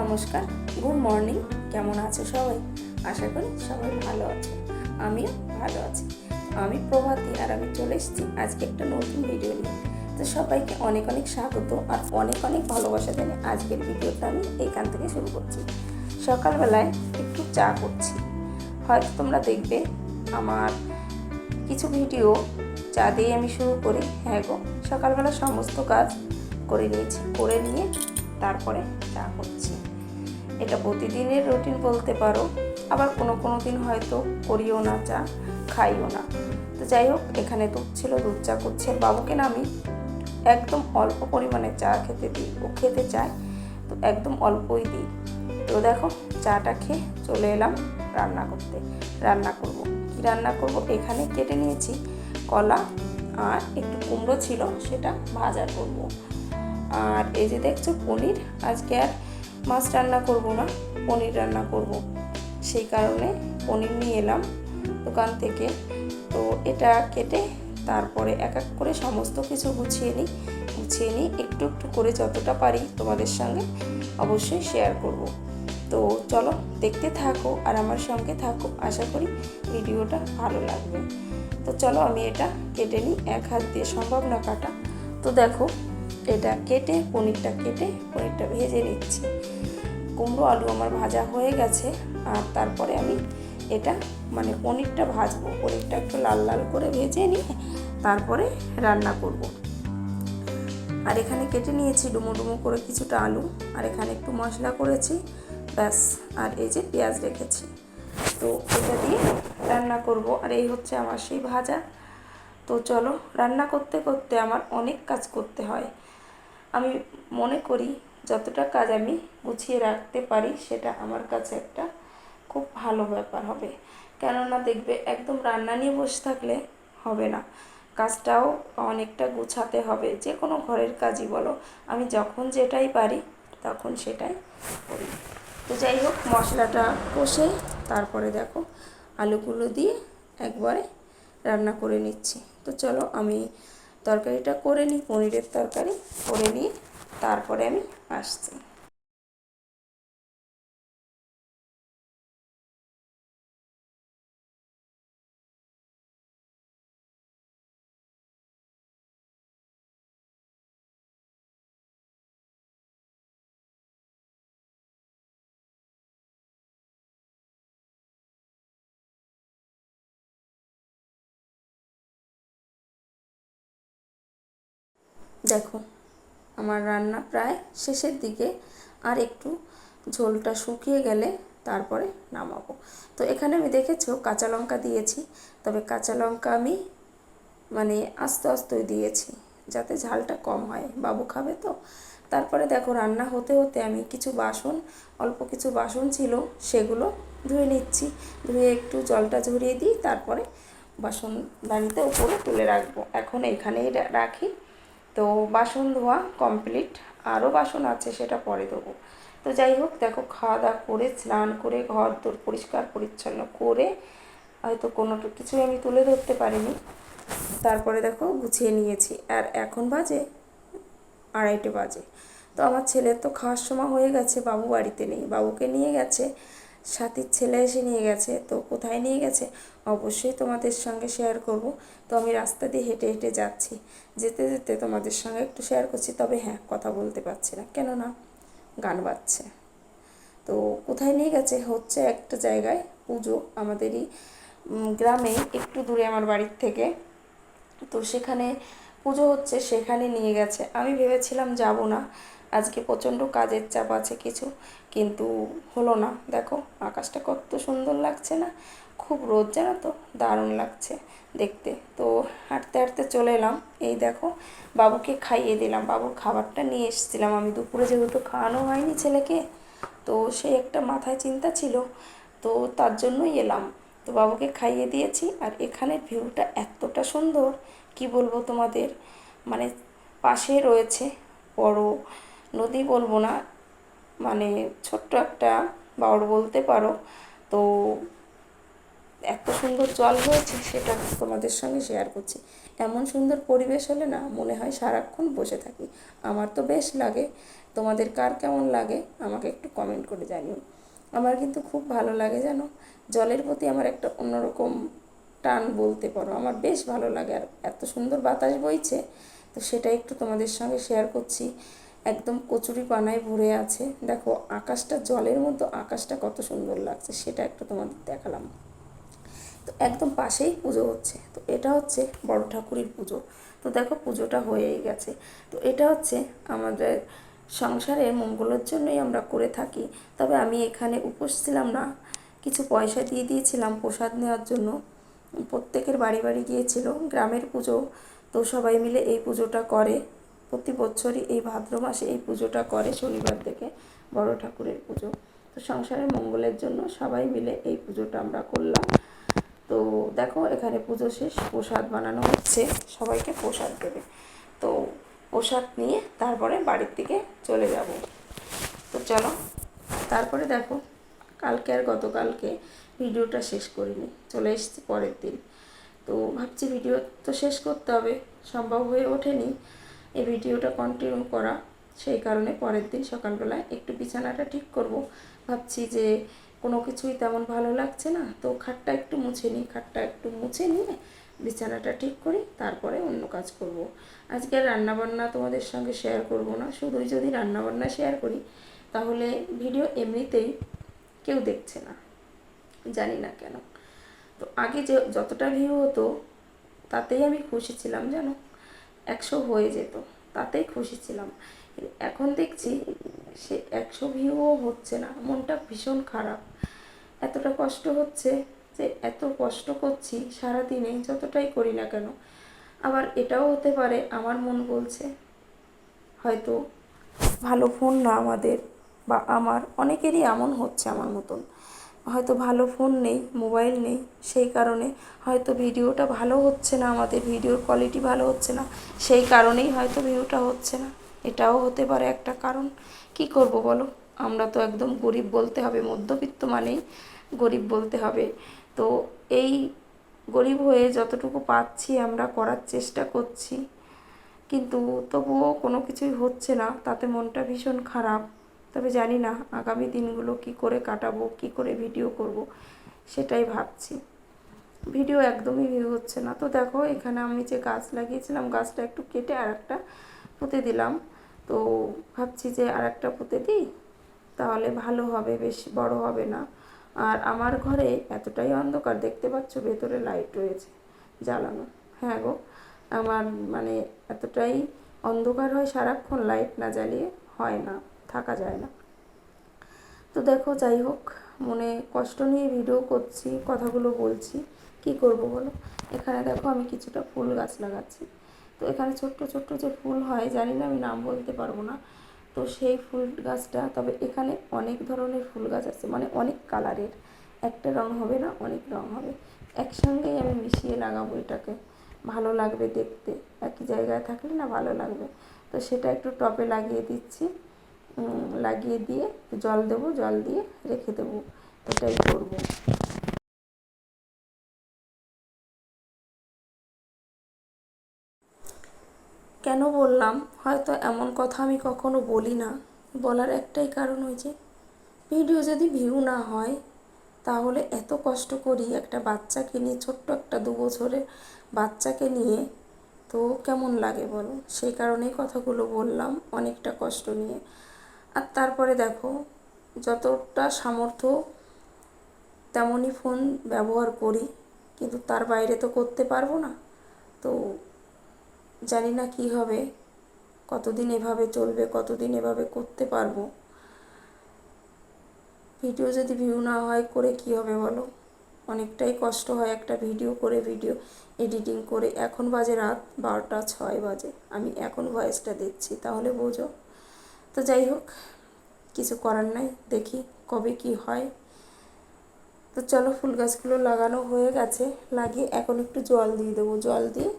নমস্কার, good morning, কেমন আছো সবাই? আশা করি সবাই ভালো আছে, আমিও ভালো আছি। আমি প্রভাতী আর আমি চলে এসেছি আজকে একটা নতুন ভিডিও নিয়ে। তো সবাইকে অনেক অনেক স্বাগত আর অনেক অনেক ভালোবাসা জানিয়ে আজকের ভিডিওটা আমি এইখান থেকে শুরু করছি। সকালবেলায় একটু চা করছি। হয়তো তোমরা দেখবে আমার কিছু ভিডিও চা দিয়ে আমি শুরু করি। হ্যাঁ গো, সকালবেলা সমস্ত কাজ করে নিয়েছি, করে নিয়ে তারপরে চা করছি। এটা প্রতিদিনের রুটিন বলতে পারো। আবার কোনো কোনো দিন হয়তো করিও না চা, খাইও না। তো যাই হোক, এখানে দুধ ছিল, দুধ চা করছি। বাবুকে না আমি একদম অল্প পরিমাণে চা খেতে দিই। ও খেতে চায়, তো একদম অল্পই দিই। তো দেখো, চাটা খেয়ে চলে এলাম রান্না করতে। রান্না করব। কি রান্না করব? এখানে কেটে নিয়েছি কলা আর একটু কুমড়ো ছিল, সেটা ভাজা করব। আর এই যে দেখছ, পনির, আজকে আর মাছ রান্না করব না, পনির রান্না করব। সেই কারণে পনির নিয়ে এলাম দোকান থেকে। তো এটা কেটে তারপরে এক এক করে সমস্ত কিছু গুছিয়ে নিই গুছিয়ে নিই একটু একটু করে যতটা পারি তোমাদের সঙ্গে অবশ্যই শেয়ার করব। তো চলো দেখতে থাকো আর আমার সঙ্গে থাকো, আশা করি ভিডিওটা ভালো লাগবে। তো চলো আমি এটা কেটে নিই, এক হাত দিয়ে সম্ভব না কাটা। তো দেখো, এটা কেটে পনিরটা কেটে পনিরটা ভেজে নিচ্ছি। কুমড়ো, আলু আমার ভাজা হয়ে গেছে। আর তারপরে আমি এটা মানে পনিরটা ভাজবো। পনিরটা একটু লাল লাল করে ভেজে নিয়ে তারপরে রান্না করব। আর এখানে কেটে নিয়েছি ডুমো ডুমো করে কিছুটা আলু। আর এখানে একটু মশলা করেছি, ব্যাস। আর এই যে পেঁয়াজ রেখেছি। তো এটা দিয়ে রান্না করব। আর এই হচ্ছে আমার সেই ভাজা। তো চলো, রান্না করতে করতে আমার অনেক কাজ করতে হয়। আমি মনে করি যতটা কাজ আমি গুছিয়ে রাখতে পারি, সেটা আমার কাছে একটা খুব ভালো ব্যাপার হবে। কেননা দেখবে, একদম রান্না নিয়ে বসে থাকলে হবে না। কাজটাও অনেকটা গুছাতে হবে। যে কোনো ঘরের কাজই বলো, আমি যখন যেটাই পারি, তখন সেটাই করি। তো যাই হোক, মশলাটা কষে তারপরে দেখো, আলুগুলো দিয়ে একবারে রান্না করে নিচ্ছি। তো চলো, আমি তরকারিটা করে নিই, পনিরের তরকারি করে নিয়ে তারপরে আমি আসছি দেখো আমার রান্না প্রায় শেষের দিকে আর একটু ঝোলটা শুকিয়ে গেলে তারপরে নামাবো। তো এখানে আমি দেখেছ কাঁচা লঙ্কা দিয়েছি, তবে কাঁচা লঙ্কা আমি মানে আস্তে আস্তে দিয়েছি যাতে ঝালটা কম হয়। বাবু খাবে তো? তারপরে দেখো রান্না হতে হতে আমি কিছু বাসন, অল্প কিছু বাসন ছিল সেগুলো ধুয়ে নিচ্ছি। ধুয়ে একটু জলটা ঝরিয়ে দিই, তারপরে বাসন দানিতে উপরে তুলে রাখব। এখন এইখানেই রাখি। তো বাসন ধোয়া কমপ্লিট আরও বাসন আছে সেটা পরে দেবো তো যাই হোক, দেখো খাওয়া দাওয়া করে, স্নান করে, ঘর তোর পরিষ্কার পরিচ্ছন্ন করে, হয়তো কোনো কিছুই আমি তুলে ধরতে পারিনি। তারপরে দেখো গুছিয়ে নিয়েছি। আর এখন বাজে আড়াইটে বাজে। তো আমার ছেলের তো খাওয়ার সময় হয়ে গেছে, বাবু বাড়িতে নেই। বাবুকে নিয়ে গেছে সাথীর ছেলে এসে নিয়ে গেছে। তো কোথায় নিয়ে গেছে? অবশ্যই তোমাদের সঙ্গে শেয়ার করব। তো আমি রাস্তা দিয়ে হেঁটে হেঁটে যাচ্ছি। যেতে যেতে তোমাদের সঙ্গে একটু শেয়ার করছি। তবে হ্যাঁ কথা বলতে পারছি না। কেন না গান বাজছে। তো কোথায় নিয়ে গেছে? হচ্ছে একটা জায়গায় পুজো আমাদেরই গ্রামে একটু দূরে আমার বাড়ির থেকে। তো সেখানে পুজো হচ্ছে, সেখানে নিয়ে গেছে। আমি ভেবেছিলাম যাব না। আজকে প্রচণ্ড কাজের চাপ আছে কিছু, কিন্তু হলো না। দেখো, আকাশটা কত সুন্দর লাগছে না? খুব রোদ জানো তো? দারুণ লাগছে দেখতে। তো হাঁটতে হাঁটতে চলে এলাম। এই দেখো, বাবুকে খাইয়ে দিলাম। বাবুর খাবারটা নিয়ে এসেছিলাম আমি। দুপুরে যেহেতু খাওয়ানো হয়নি ছেলেকে, তো সেই একটা মাথায় চিন্তা ছিল, তো তার জন্যই এলাম। তো বাবুকে খাইয়ে দিয়েছি আর এখানের ভিউটা এতটা সুন্দর, কি বলব তোমাদের? মানে পাশে রয়েছে বড় নদী বলব না মানে ছোট্ট একটা বাউর বলতে পারো। তো এত সুন্দর জল হয়েছে, সেটা তোমাদের সঙ্গে শেয়ার করছি। এমন সুন্দর পরিবেশ হলে না মনে হয় সারাক্ষণ বসে থাকি। আমার তো বেশ লাগে। তোমাদের কার কেমন লাগে আমাকে একটু কমেন্ট করে জানিও। আমার কিন্তু খুব ভালো লাগে জানো, জলের প্রতি আমার একটা অন্যরকম টান বলতে পারো। আমার বেশ ভালো লাগে আর এত সুন্দর বাতাস বইছে, তো সেটা একটু তোমাদের সঙ্গে শেয়ার করছি। একদম কচুরি পানায় ভরে আছে। দেখো, আকাশটা, জলের মধ্যে আকাশটা কত সুন্দর লাগছে, সেটা একটু তোমাদের দেখালাম। তো একদম পাশেই পুজো হচ্ছে। তো এটা হচ্ছে বড় ঠাকুরের পুজো। তো দেখো, পুজোটা হয়েই গেছে। তো এটা হচ্ছে আমাদের সংসারের মঙ্গলের জন্যই আমরা করে থাকি। তবে আমি এখানে উপোস ছিলাম না। কিছু পয়সা দিয়ে দিয়েছিলাম প্রসাদ নেওয়ার জন্য। প্রত্যেকের বাড়ি বাড়ি গিয়েছিল, গ্রামের পুজো। তো সবাই মিলে এই পুজোটা করে। প্রতি বছরই এই ভাদ্র মাসে এই পুজোটা করে শনিবার থেকে বড় ঠাকুরের পুজো। তো সংসারের মঙ্গলের জন্য সবাই মিলে এই পুজোটা আমরা করলাম। তো দেখো, এখানে পুজো শেষ, প্রসাদ বানানো হচ্ছে। সবাইকে প্রসাদ দেবে। তো প্রসাদ নিয়ে তারপরে বাড়ির দিকে চলে যাব। তো চলো, তারপরে দেখো, কালকে আর গতকালকে ভিডিওটা শেষ করিনি, চলে এসেছি পরের দিন। তো ভাবছি ভিডিও তো শেষ করতে হবে, সম্ভব হয়ে ওঠেনি। এই ভিডিওটা কন্টিনিউ করা। সেই কারণে পরের দিন সকালবেলায় একটু বিছানাটা ঠিক করব। ভাবছি যে কোনো কিছুই তেমন ভালো লাগছে না, তো খাটটা একটু মুছে নিই। খাটটা একটু মুছে নিয়ে বিছানাটা ঠিক করি, তারপরে অন্য কাজ করব। আজকে রান্নাবান্না তোমাদের সঙ্গে শেয়ার করব না, শুধুই যদি রান্নাবান্না শেয়ার করি, তাহলে ভিডিও এমনিতেই কেউ দেখছে না, জানি না কেন। তো আগে যে যতটা ভিউ হতো, তাতেই আমি খুশি ছিলাম, জানো? একশো হয়ে যেত, তাতেই খুশি ছিলাম। এখন দেখছি সে একশো ভিউও হচ্ছে না, মনটা ভীষণ খারাপ। এতটা কষ্ট হচ্ছে যে এত কষ্ট করছি সারাদিনে, যতটাই করি না কেন। আবার এটাও হতে পারে আমার মন বলছে, হয়তো ভালো ফোন না আমাদের বা আমার, অনেকেরই এমন হচ্ছে আমার মতন। হয়তো ভালো ফোন নেই মোবাইল নেই, সেই কারণে হয়তো ভিডিওটা ভালো হচ্ছে না, আমাদের ভিডিওর কোয়ালিটি ভালো হচ্ছে না, সেই কারণেই হয়তো ভিউটা হচ্ছে না। এটাও হতে পারে একটা কারণ। কি করব বলো? আমরা তো একদম গরিব বলতে হবে, মধ্যবিত্ত মানেই গরিব বলতে হবে। তো এই গরিব হয়ে যতটুকু পাচ্ছি আমরা করার চেষ্টা করছি। কিন্তু তবুও কোনো কিছুই হচ্ছে না, তাতে মনটা ভীষণ খারাপ। তবে জানি না আগামী দিনগুলো কি করে কাটাবো, কি করে ভিডিও করব, সেটাই ভাবছি। ভিডিও একদমই ভিউ হচ্ছে না। তো দেখো, এখানে আমি যে গাছ লাগিয়েছিলাম, গাছটা একটু কেটে আর একটা পুঁতে দিলাম। তো ভাবছি যে আর একটা পুঁতে দিই, তাহলে ভালো হবে, বেশ বড় হবে না। আর আমার ঘরে এতটাই অন্ধকার, দেখতে পাচ্ছ ভেতরে লাইট রয়েছে জ্বালানো। হ্যাঁ গো, আমার মানে এতটাই অন্ধকার হয় সারাক্ষণ লাইট না জ্বালিয়ে হয় না। থাকা যায় না। তো দেখো, যাই হোক, মনে কষ্ট নিয়ে ভিডিও করছি, কথাগুলো বলছি। কি করব বলো? এখানে দেখো, আমি কিছুটা ফুল গাছ লাগাচ্ছি। তো এখানে ছোট্ট ছোট্ট যে ফুল হয়, জানি না, আমি নাম বলতে পারব না। তো সেই ফুল গাছটা, তবে এখানে অনেক ধরনের ফুল গাছ আছে মানে অনেক কালারের। একটা রং হবে না, অনেক রং হবে। একসঙ্গেই আমি মিশিয়ে লাগাবো এটাকে। ভালো লাগবে দেখতে। একই জায়গায় থাকলে না ভালো লাগবে। তো সেটা একটু টপে লাগিয়ে দিচ্ছি। লাগিয়ে দিয়ে জল দেবো, জল দিয়ে রেখে দেবো। এটাই করব। কেন বললাম? হয়তো এমন কথা আমি কখনো বলি না। বলার একটাই কারণ হয়েছে ভিডিও যদি ভিউ না হয়, তাহলে এত কষ্ট করি একটা বাচ্চাকে নিয়ে, ছোট্ট একটা দু বছরের বাচ্চাকে নিয়ে, তো কেমন লাগে বলো? সেই কারণেই কথাগুলো বললাম, অনেকটা কষ্ট নিয়ে। আর তারপরে দেখো, যতটা সামর্থ্য তেমনই ফোন ব্যবহার করি, কিন্তু তার বাইরে তো করতে পারব না। তো জানি না কি হবে, কতদিন এভাবে চলবে, কতদিন এভাবে করতে পারব। ভিডিও যদি ভিউ না হয়, করে কি হবে বলো? অনেকটাই কষ্ট হয় একটা ভিডিও করে ভিডিও এডিটিং করে। এখন বাজে রাত বারোটা ছয় বাজে। আমি এখন ভয়েসটা দিচ্ছি তাহলে বোঝো। তো যাই হোক, কিছু করার নাই, দেখি কবে কি হয়। তো চলো ফুল গাছগুলো লাগানো হয়ে গেছে, লাগিয়ে এখন একটু জল দিয়ে দেবো, জল দিয়ে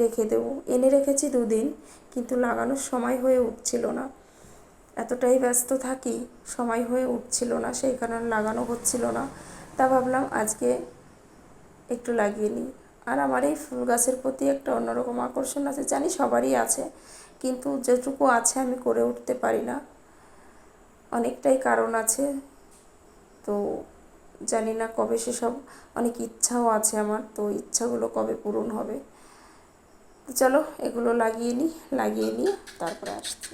রেখে দেবো। এনে রেখেছি দুদিন, কিন্তু লাগানোর সময় হয়ে উঠছিল না। এতটাই ব্যস্ত থাকি, সময় হয়ে উঠছিল না, সেই কারণে লাগানো হচ্ছিল না। তা ভাবলাম আজকে একটু লাগিয়ে নিই। আর আমার এই ফুল গাছের প্রতি একটা অন্যরকম আকর্ষণ আছে, জানি সবারই আছে। কিন্তু যেটুকু আছে আমি করে উঠতে পারি না। অনেকটাই কারণ আছে। তো জানি না কবে সেসব অনেক ইচ্ছাও আছে আমার, তো ইচ্ছাগুলো কবে পূরণ হবে। তো চলো এগুলো লাগিয়ে নিই, লাগিয়ে নিয়ে তারপরে আসছি।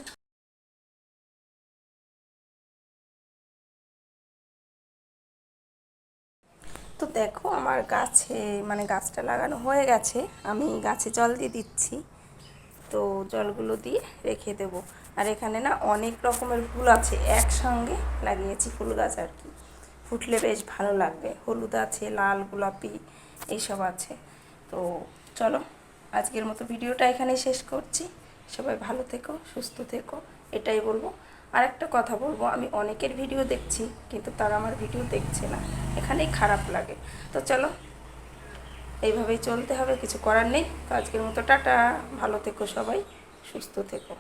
তো দেখো আমার গাছে মানে গাছটা লাগানো হয়ে গেছে, আমি গাছে জল দিয়ে দিচ্ছি। তো জলগুলো দিয়ে রেখে দেব। আর এখানে না অনেক রকমের ফুল আছে, একসঙ্গে লাগিয়েছি ফুল গাছ আর কি। ফুটলে বেশ ভালো লাগবে। হলুদ আছে, লাল, গোলাপি, এইসব আছে। তো চলো, আজকের মতো ভিডিওটা এখানেই শেষ করছি। সবাই ভালো থেকো, সুস্থ থেকো, এটাই বলব। আর একটা কথা বলব, আমি অনেকের ভিডিও দেখছি, কিন্তু তারা আমার ভিডিও দেখছে না। এখানেই খারাপ লাগে। তো চলো এইভাবেই চলতে হবে, কিছু করার নেই। তো আজকের মতো টাটা, ভালো থেকো সবাই, সুস্থ থেকো।